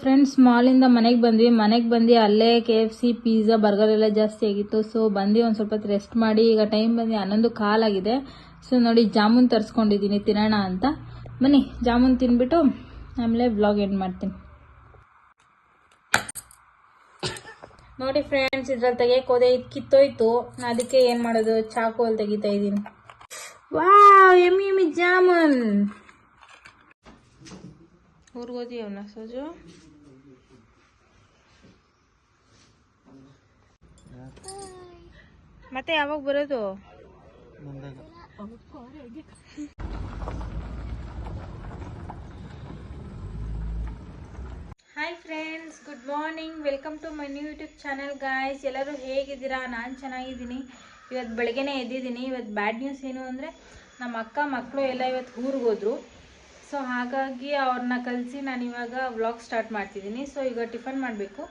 Friends ಮಾಲಿಂದ ಮನೆಗೆ ಬಂದ್ವಿ. ಮನೆಗೆ ಬಂದು ಅಲ್ಲೇ K F C pizza burger ಎಲ್ಲ ಜಾಸ್ತಿ ಆಗಿತ್ತು. ಸೊ ಬಂದು ಒಂದು ಸ್ವಲ್ಪ ರೆಸ್ಟ್ ಮಾಡಿ. ಈಗ ಟೈಮ್ ಬಂದು ಹನ್ನೊಂದು ಕಾಲಾಗಿದೆ. ಸೊ ನೋಡಿ ಜಾಮೂನ್ ತರಿಸ್ಕೊಂಡಿದ್ದೀನಿ ತಿನ್ನೋಣ ಅಂತ. ಬನ್ನಿ, ಜಾಮೂನ್ ತಿನ್ಬಿಟ್ಟು ಆಮೇಲೆ ಬ್ಲಾಗ್ ಎಂಡ್ ಮಾಡ್ತೀನಿ. ನೋಡಿ ಫ್ರೆಂಡ್ಸ್ ಇದ್ರಲ್ಲಿ ತೆಗಿಯಕ್ಕೆ ಇದು ಕಿತ್ತೋಯ್ತು. ಅದಕ್ಕೆ ಏನು ಮಾಡೋದು? ಚಾಕು ಅಲ್ಲಿ ತೆಗಿತಾ ಇದ್ದೀನಿ. ವಾವ್, ಎಮ್ಮಿ ಎಮ್ಮಿ ಜಾಮೂನ್. ಊರ್ಗೋದಿಯವನ ಸೋಜು? ಮತ್ತೆ ಯಾವಾಗ ಬರೋದು? Hi friends good morning welcome to my new YouTube channel guys ಎಲ್ಲರೂ ಹೇಗಿದ್ದೀರಾ? ನಾನು ಚೆನ್ನಾಗಿದ್ದೀನಿ. ಇವತ್ತು ಬೆಳಗ್ಗೆನೇ ಎದ್ದಿದ್ದೀನಿ. ಇವತ್ತು ಬ್ಯಾಡ್ ನ್ಯೂಸ್ ಏನು ಅಂದರೆ, ನಮ್ಮ ಅಕ್ಕ ಮಕ್ಕಳು ಎಲ್ಲ ಇವತ್ತು ಊರಿಗೆ ಹೋದರು. ಸೊ ಹಾಗಾಗಿ ಅವ್ರನ್ನ ಕಲಿಸಿ ನಾನು ಇವಾಗ ವ್ಲಾಗ್ ಸ್ಟಾರ್ಟ್ ಮಾಡ್ತಿದ್ದೀನಿ. ಸೊ ಈಗ ಟಿಫನ್ ಮಾಡಬೇಕು.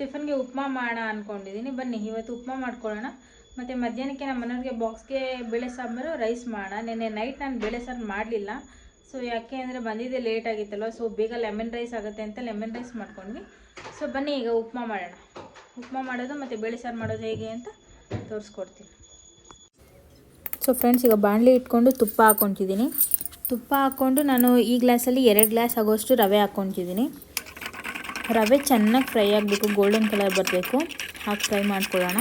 ಟಿಫನ್ಗೆ ಉಪ್ಮಾ ಮಾಡೋಣ ಅಂದ್ಕೊಂಡಿದ್ದೀನಿ ಬನ್ನಿ, ಇವತ್ತು ಉಪ್ಮಾ ಮಾಡ್ಕೊಳ್ಳೋಣ. ಮತ್ತು ಮಧ್ಯಾಹ್ನಕ್ಕೆ ನಮ್ಮ ಮನೆಯವ್ರಿಗೆ ಬಾಕ್ಸ್ಗೆ ಬೇಳೆ ಸಾಂಬಾರು ರೈಸ್ ಮಾಡೋಣ ನೆನ್ನೆ ನೈಟ್ ನಾನು ಬೇಳೆ ಸಾರು ಮಾಡಲಿಲ್ಲ. ಸೊ ಯಾಕೆ ಅಂದರೆ ಬಂದಿದ್ದೆ ಲೇಟ್ ಆಗಿತ್ತಲ್ವ? ಸೊ ಬೇಗ ಲೆಮನ್ ರೈಸ್ ಆಗುತ್ತೆ ಅಂತ ಲೆಮನ್ ರೈಸ್ ಮಾಡ್ಕೊಂಡ್ವಿ. ಸೊ ಬನ್ನಿ ಈಗ ಉಪ್ಮಾ ಮಾಡೋಣ. ಉಪ್ಮಾ ಮಾಡೋದು ಮತ್ತು ಬೇಳೆ ಸಾರು ಮಾಡೋದು ಹೇಗೆ ಅಂತ ತೋರಿಸ್ಕೊಡ್ತೀನಿ. ಸೊ ಫ್ರೆಂಡ್ಸ್ ಈಗ ಬಾಣಲಿ ಇಟ್ಕೊಂಡು ತುಪ್ಪ ಹಾಕ್ಕೊತಿದ್ದೀನಿ ತುಪ್ಪ ಹಾಕ್ಕೊಂಡು ನಾನು ಈ ಗ್ಲಾಸಲ್ಲಿ ಎರಡು ಗ್ಲಾಸ್ ಆಗೋಷ್ಟು ರವೆ ಹಾಕ್ಕೊತಿದ್ದೀನಿ ರವೆ ಚೆನ್ನಾಗಿ ಫ್ರೈ ಆಗಬೇಕು ಗೋಲ್ಡನ್ ಕಲರ್ ಬರಬೇಕು. ಹಾಕಿ ಫ್ರೈ ಮಾಡ್ಕೊಳ್ಳೋಣ.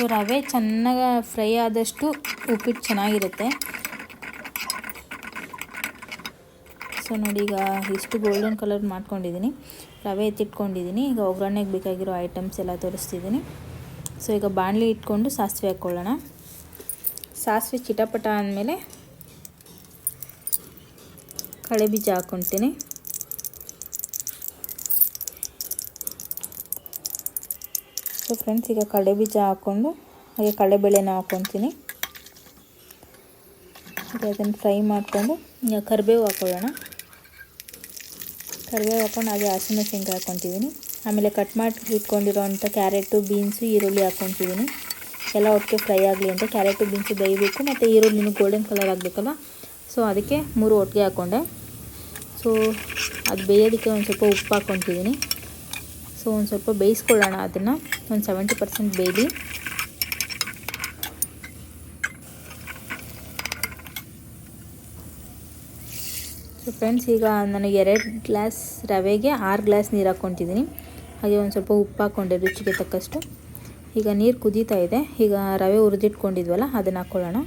ಸೊ ರವೆ ಚೆನ್ನಾಗಿ ಫ್ರೈ ಆದಷ್ಟು ಉಪ್ಪಿಟ್ಟು ಚೆನ್ನಾಗಿರುತ್ತೆ. ಸೊ ನೋಡಿ, ಈಗ ಇಷ್ಟು ಗೋಲ್ಡನ್ ಕಲರ್ ಮಾಡ್ಕೊಂಡಿದ್ದೀನಿ. ರವೆ ಎತ್ತಿಟ್ಕೊಂಡಿದ್ದೀನಿ. ಈಗ ಒಗ್ಗರಣೆಗೆ ಬೇಕಾಗಿರೋ ಐಟಮ್ಸ್ ಎಲ್ಲ ತೋರಿಸ್ತಿದ್ದೀನಿ. ಸೊ ಈಗ ಬಾಣಲಿ ಇಟ್ಕೊಂಡು ಸಾಸಿವೆ ಹಾಕ್ಕೊಳ್ಳೋಣ ಸಾಸಿವೆ ಚಿಟಪಟ ಅಂದಮೇಲೆ ಕಳೆ ಬೀಜ ಹಾಕ್ಕೊತೀನಿ. ಸೊ ಫ್ರೆಂಡ್ಸ್, ಈಗ ಕಡಲೆ ಬೀಜ ಹಾಕ್ಕೊಂಡು, ಹಾಗೆ ಕಡಲೆಬೇಳೆನ ಹಾಕ್ಕೊತೀನಿ ಹಾಗೆ ಅದನ್ನು ಫ್ರೈ ಮಾಡಿಕೊಂಡು, ಈಗ ಕರಿಬೇವು ಹಾಕ್ಕೊಳ್ಳೋಣ ಕರಿಬೇವು ಹಾಕ್ಕೊಂಡು ಹಾಗೆ ಹಸಿಮೆಣಸಿನ್ಕಾಯಿ ಹಾಕ್ಕೊತಿದ್ದೀನಿ ಆಮೇಲೆ ಕಟ್ ಮಾಡಿ ಇಟ್ಕೊಂಡಿರೋವಂಥ ಕ್ಯಾರೆಟು, ಬೀನ್ಸು, ಈರುಳ್ಳಿ ಹಾಕ್ಕೊತಿದ್ದೀನಿ ಎಲ್ಲ ಒಟ್ಟಿಗೆ ಫ್ರೈ ಆಗಲಿ ಅಂತ. ಕ್ಯಾರೆಟು, ಬೀನ್ಸು ಬೇಯಬೇಕು, ಮತ್ತು ಈರುಳ್ಳಿನೂ ಗೋಲ್ಡನ್ ಕಲರ್ ಆಗಬೇಕಲ್ಲ ಸೊ ಅದಕ್ಕೆ ಮೂರು ಒಟ್ಟಿಗೆ ಹಾಕ್ಕೊಂಡೆ ಸೊ ಅದು ಬೇಯೋದಕ್ಕೆ ಒಂದು ಸ್ವಲ್ಪ ಉಪ್ಪು ಹಾಕ್ಕೊತಿದ್ದೀನಿ ಸೊ ಒಂದು ಸ್ವಲ್ಪ ಬೇಯಿಸ್ಕೊಳ್ಳೋಣ ಅದನ್ನು. ಒಂದು ಸೆವೆಂಟಿ ಪರ್ಸೆಂಟ್ ಬೇಯಲಿ. ಸೊ ಫ್ರೆಂಡ್ಸ್ ಈಗ ನನಗೆ ಎರಡು ಗ್ಲಾಸ್ ರವೆಗೆ ಆರು ಗ್ಲಾಸ್ ನೀರು ಹಾಕ್ಕೊತಿದ್ದೀನಿ ಹಾಗೆ ಒಂದು ಸ್ವಲ್ಪ ಉಪ್ಪು ಹಾಕ್ಕೊಂಡೆ ರುಚಿಗೆ ತಕ್ಕಷ್ಟು. ಈಗ ನೀರು ಕುದೀತಾ ಇದೆ. ಈಗ ರವೆ ಉರಿದಿಟ್ಕೊಂಡಿದ್ವಲ್ಲ ಅದನ್ನು ಹಾಕ್ಕೊಳ್ಳೋಣ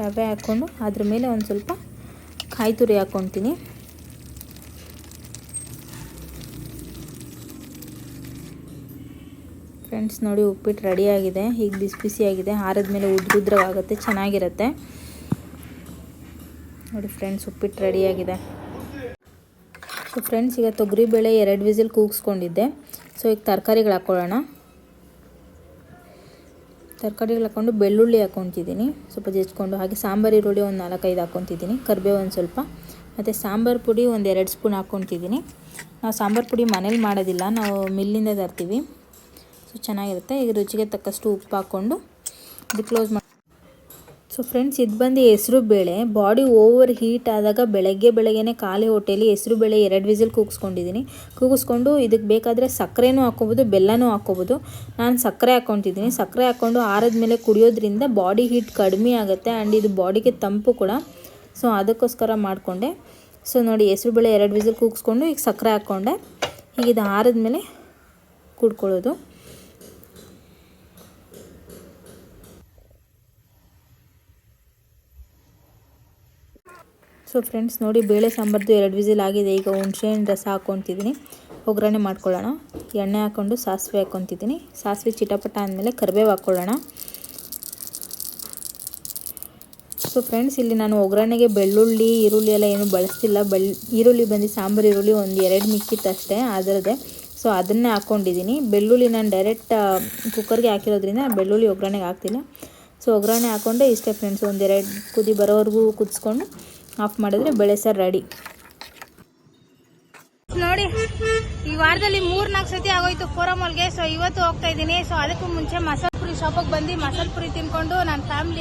ರವೆ ಹಾಕ್ಕೊಂಡು ಅದ್ರ ಮೇಲೆ ಒಂದು ಸ್ವಲ್ಪ ಕಾಯಿ ತುರಿ ಹಾಕ್ಕೊತೀನಿ. ಫ್ರೆಂಡ್ಸ್ ನೋಡಿ ಉಪ್ಪಿಟ್ಟು ರೆಡಿಯಾಗಿದೆ. ಈಗ ಬಿಸಿ ಬಿಸಿಯಾಗಿದೆ. ಆರಿದ ಮೇಲೆ ಉದ್ರುದ್ರವಾಗುತ್ತೆ. ಚೆನ್ನಾಗಿರುತ್ತೆ. ನೋಡಿ ಫ್ರೆಂಡ್ಸ್, ಉಪ್ಪಿಟ್ಟು ರೆಡಿಯಾಗಿದೆ. ಸೊ ಫ್ರೆಂಡ್ಸ್, ಈಗ ತೊಗರಿಬೇಳೆ ಎರಡು ವಿಸಿಲ್ ಕೂಗಿಸ್ಕೊಂಡಿದ್ದೆ. ಸೊ ಈಗ ತರಕಾರಿಗಳು ಹಾಕ್ಕೊಳ್ಳೋಣ ತರಕಾರಿಗಳು ಹಾಕ್ಕೊಂಡು ಬೆಳ್ಳುಳ್ಳಿ ಹಾಕ್ಕೊತಿದ್ದೀನಿ ಸ್ವಲ್ಪ ಜಜ್ಕೊಂಡು ಹಾಗೆ ಸಾಂಬಾರು, ಈರುಳ್ಳಿ ಒಂದು ನಾಲ್ಕೈದು ಹಾಕ್ಕೊತಿದ್ದೀನಿ ಕರಿಬೇವು ಒಂದು ಸ್ವಲ್ಪ. ಮತ್ತು ಸಾಂಬಾರು ಪುಡಿ ಒಂದು ಎರಡು ಸ್ಪೂನ್ ಹಾಕ್ಕೊತಿದ್ದೀನಿ ನಾವು ಸಾಂಬಾರು ಪುಡಿ ಮನೇಲಿ ಮಾಡೋದಿಲ್ಲ. ನಾವು ಮಿಲ್ಲಿಂದ ತರ್ತೀವಿ. ಸೊ ಚೆನ್ನಾಗಿರುತ್ತೆ. ಈಗ ರುಚಿಗೆ ತಕ್ಕಷ್ಟು ಉಪ್ಪು ಹಾಕ್ಕೊಂಡು ಇದು ಕ್ಲೋಸ್ ಮಾಡಿ ಸೊ ಫ್ರೆಂಡ್ಸ್ ಇದು ಬಂದು ಹೆಸರು ಬೇಳೆ. ಬಾಡಿ ಓವರ್ ಹೀಟ್ ಆದಾಗ ಬೆಳಗ್ಗೆ ಬೆಳಗ್ಗೆನೇ ಖಾಲಿ ಹೋಟೆಲಿ ಹೆಸರು ಬೇಳೆ ಎರಡು ವಿಸಿಲ್ ಕೂಗಿಸ್ಕೊಂಡಿದ್ದೀನಿ. ಕೂಗಿಸ್ಕೊಂಡು ಇದಕ್ಕೆ ಬೇಕಾದರೆ ಸಕ್ಕರೆನೂ ಹಾಕ್ಕೊಬೋದು, ಬೆಲ್ಲನೂ ಹಾಕ್ಕೊಬೋದು. ನಾನು ಸಕ್ಕರೆ ಹಾಕ್ಕೊತಿದ್ದೀನಿ. ಸಕ್ಕರೆ ಹಾಕ್ಕೊಂಡು ಆರಿದ್ಮೇಲೆ ಕುಡಿಯೋದ್ರಿಂದ ಬಾಡಿ ಹೀಟ್ ಕಡಿಮೆ ಆಗುತ್ತೆ ಆ್ಯಂಡ್ ಇದು ಬಾಡಿಗೆ ತಂಪು ಕೂಡ. ಸೊ ಅದಕ್ಕೋಸ್ಕರ ಮಾಡಿಕೊಂಡೆ. ಸೊ ನೋಡಿ, ಹೆಸರು ಬೇಳೆ ಎರಡು ವಿಸಿಲ್ ಕೂಗಿಸ್ಕೊಂಡು ಈಗ ಸಕ್ಕರೆ ಹಾಕ್ಕೊಂಡೆ. ಈಗ ಇದು ಆರದ ಆರಿದ್ಮೇಲೆ ಕುಡ್ಕೊಳ್ಳೋದು. ಸೊ ಫ್ರೆಂಡ್ಸ್ ನೋಡಿ, ಬೇಳೆ ಸಾಂಬಾರ್ದು ಎರಡು ವಿಸಿಲ್ ಆಗಿದೆ. ಈಗ ಹುಣಸೆಹಣ್ಣು ರಸ ಹಾಕ್ಕೊತಿದ್ದೀನಿ ಒಗ್ಗರಣೆ ಮಾಡ್ಕೊಳ್ಳೋಣ. ಎಣ್ಣೆ ಹಾಕ್ಕೊಂಡು ಸಾಸಿವೆ ಹಾಕ್ಕೊತಿದ್ದೀನಿ. ಸಾಸಿವೆ ಚಿಟಪಟ ಅಂದಮೇಲೆ ಕರಿಬೇವು ಹಾಕ್ಕೊಳ್ಳೋಣ. ಸೊ ಫ್ರೆಂಡ್ಸ್ ಇಲ್ಲಿ ನಾನು ಒಗ್ಗರಣೆಗೆ ಬೆಳ್ಳುಳ್ಳಿ, ಈರುಳ್ಳಿ ಎಲ್ಲ ಏನು ಬಳಸ್ತಿಲ್ಲ. ಬೆಳ್, ಈರುಳ್ಳಿ ಬಂದು ಸಾಂಬಾರು, ಈರುಳ್ಳಿ ಒಂದು ಎರಡು ಮಿಕ್ಕಿತ್ತು ಅಷ್ಟೇ ಅದರದ್ದೇ ಸೊ ಅದನ್ನೇ ಹಾಕ್ಕೊಂಡಿದ್ದೀನಿ. ಬೆಳ್ಳುಳ್ಳಿ ನಾನು ಡೈರೆಕ್ಟ್ ಕುಕ್ಕರ್ಗೆ ಹಾಕಿರೋದ್ರಿಂದ ಬೆಳ್ಳುಳ್ಳಿ ಒಗ್ಗರಣೆಗೆ ಹಾಕ್ತಿಲ್ಲ. ಸೊ ಒಗ್ಗರಣೆ ಹಾಕ್ಕೊಂಡೆ ಇಷ್ಟೇ ಫ್ರೆಂಡ್ಸ್ ಒಂದೆರಡು ಕುದಿ ಬರೋವರೆಗೂ ಕುದಿಸ್ಕೊಂಡು ಆಫ್ ಮಾಡಿದ್ರೆ ಬೆಳೆ ಸಾರು ರೆಡಿ. ನೋಡಿ, ಈ ವಾರದಲ್ಲಿ ಮೂರ್ ನಾಲ್ಕು ಸತಿ ಆಗೋಯ್ತು ಫೋರಮಲ್ಗೆ ಸೊ ಇವತ್ತು ಹೋಗ್ತಾ ಇದ್ದೀನಿ. ಸೊ ಅದಕ್ಕೂ ಮುಂಚೆ ಮಸಾಲ ಪುರಿ ಶಾಪಿಗೆ ಬಂದು ಮಸಾಲ ಪುರಿ ತಿನ್ಕೊಂಡು ನನ್ನ family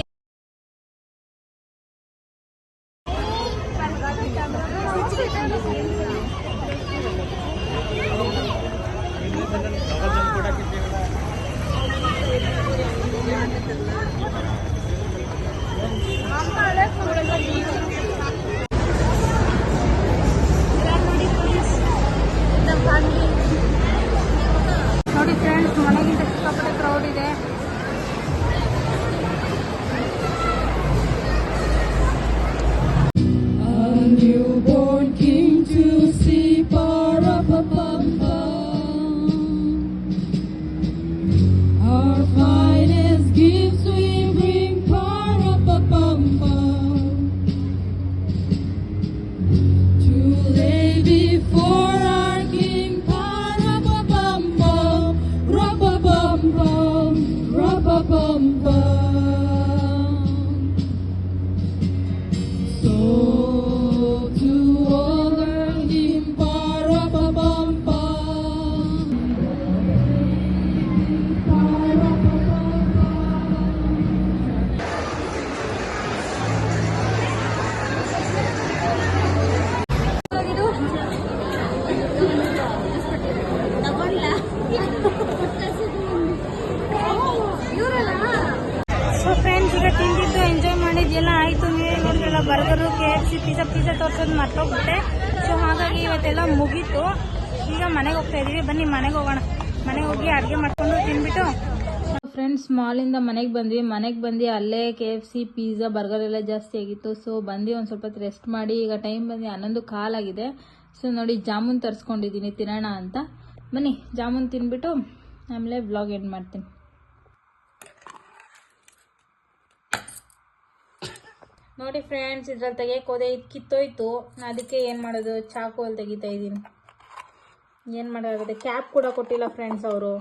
burger K F C pizza pizza ತೋರ್ಸೋದು ಮರ್ತೋಗ್ಬಿಟ್ಟೆ. ಸೊ ಹಾಗಾಗಿ ಇವತ್ತೆಲ್ಲ ಮುಗೀತು. ಈಗ ಮನೆಗೆ ಹೋಗ್ತಾ ಇದೀವಿ. ಬನ್ನಿ, ಮನೆಗೆ ಹೋಗೋಣ. ಮನೆಗೆ ಹೋಗಿ ಅಡುಗೆ ಮಾಡ್ಕೊಂಡು ತಿನ್ಬಿಟ್ಟು ಫ್ರೆಂಡ್ಸ್ ಮಾಲಿಂದ ಮನೆಗೆ ಬಂದ್ವಿ. ಮನೆಗೆ ಬಂದು ಅಲ್ಲೇ K F C pizza burger ಎಲ್ಲ ಜಾಸ್ತಿ ಆಗಿತ್ತು. ಸೊ ಬಂದು ಒಂದು ಸ್ವಲ್ಪ ರೆಸ್ಟ್ ಮಾಡಿ, ಈಗ ಟೈಮ್ ಬಂದು ಹನ್ನೊಂದು ಕಾಲಾಗಿದೆ. ಸೊ ನೋಡಿ, ಜಾಮೂನ್ ತರಿಸ್ಕೊಂಡಿದ್ದೀನಿ ತಿನ್ನೋಣ ಅಂತ. ಬನ್ನಿ, ಜಾಮೂನ್ ತಿನ್ಬಿಟ್ಟು ಆಮೇಲೆ ಬ್ಲಾಗ್ ಎಂಡ್ ಮಾಡ್ತೀನಿ. ನೋಡಿ ಫ್ರೆಂಡ್ಸ್ ಇದ್ರಲ್ಲಿ ತೆಗಿಯಕ್ಕೆ ಹೋದೆ, ಇದು ಕಿತ್ತೋಯ್ತು. ಅದಕ್ಕೆ ಏನು ಮಾಡೋದು? ಚಾಕು ಅಲ್ಲಿ ತೆಗಿತಾ ಇದ್ದೀನಿ. ಏನು ಮಾಡೋದಾಗುತ್ತೆ? ಕ್ಯಾಪ್ ಕೂಡ ಕೊಟ್ಟಿಲ್ಲ ಫ್ರೆಂಡ್ಸ್ ಅವರು.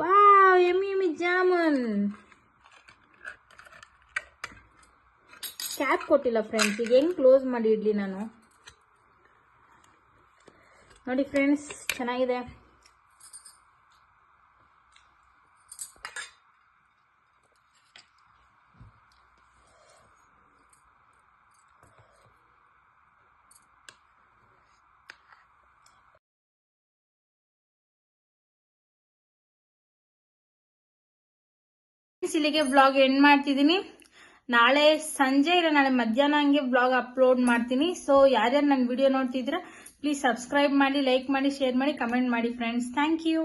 ವಾವ್, ಎಮ್ಮಿ ಎಮ್ಮಿ, ಜಾಮೂನ್. ಕ್ಯಾಪ್ ಕೊಟ್ಟಿಲ್ಲ ಫ್ರೆಂಡ್ಸ್ ಈಗ ಹೆಂಗೆ ಕ್ಲೋಸ್ ಮಾಡಿ ಇಡ್ಲಿ ನಾನು? ನೋಡಿ ಫ್ರೆಂಡ್ಸ್ ಚೆನ್ನಾಗಿದೆ. ಇಲ್ಲಿಗೆ ಬ್ಲಾಗ್ ಎಂಡ್ ಮಾಡ್ತಿದ್ದೀನಿ. ನಾಳೆ ಸಂಜೆ ಇಲ್ಲ, ನಾಳೆ ಮಧ್ಯಾಹ್ನ ಹಂಗೆ ಬ್ಲಾಗ್ ಅಪ್ಲೋಡ್ ಮಾಡ್ತೀನಿ. ಸೊ ಯಾರ್ಯಾರು ನನ್ನ ವಿಡಿಯೋ ನೋಡ್ತಿದ್ರೆ ಪ್ಲೀಸ್ ಸಬ್ಸ್ಕ್ರೈಬ್ ಮಾಡಿ ಲೈಕ್ ಮಾಡಿ ಶೇರ್ ಮಾಡಿ ಕಮೆಂಟ್ ಮಾಡಿ ಫ್ರೆಂಡ್ಸ್ ಥ್ಯಾಂಕ್ ಯು